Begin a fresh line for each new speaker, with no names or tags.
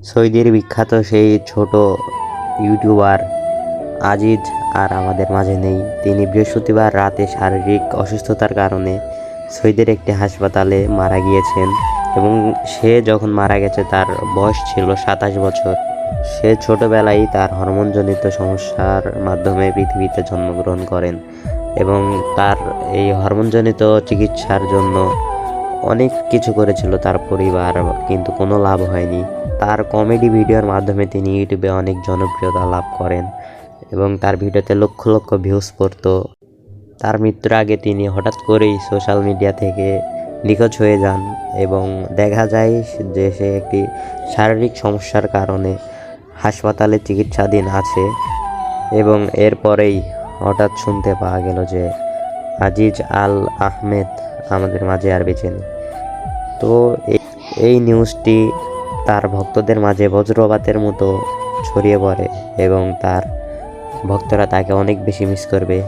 সৌদির বিখ্যাত সেই ছোট ইউটিউবার আজিজ আর আমাদের মাঝে নেই। তিনি বৃহস্পতিবার রাতে শারীরিক অসুস্থতার কারণে সৌদির একটি হাসপাতালে মারা গিয়েছেন এবং সে যখন মারা গেছে, তার বয়স ছিল সাতাশ বছর। সে ছোটবেলায় তার হরমোনজনিত সমস্যার মাধ্যমে পৃথিবীতে জন্মগ্রহণ করেন এবং তার এই হরমোনজনিত চিকিৎসার জন্য অনেক কিছু করেছিল তার পরিবার, কিন্তু কোনো লাভ হয়নি। তার কমেডি ভিডিওর মাধ্যমে তিনি ইউটিউবে অনেক জনপ্রিয়তা লাভ করেন এবং তার ভিডিওতে লক্ষ লক্ষ ভিউজ পড়তো। তার মৃত্যুর আগে তিনি হঠাৎ করেই সোশ্যাল মিডিয়া থেকে নিখোঁজ হয়ে যান এবং দেখা যায় যে সে একটি শারীরিক সমস্যার কারণে হাসপাতালে চিকিৎসাধীন আছে এবং এরপরেই হঠাৎ শুনতে পাওয়া গেল যে আজিজ আল আহমেদ আমাদের মাঝে আর বেঁচে নেই। তো এই- নিউজটি তার ভক্তদের মাঝে বজ্রপাতের মতো ছড়িয়ে পড়ে এবং তার ভক্তরা তাকে অনেক বেশি মিস করবে।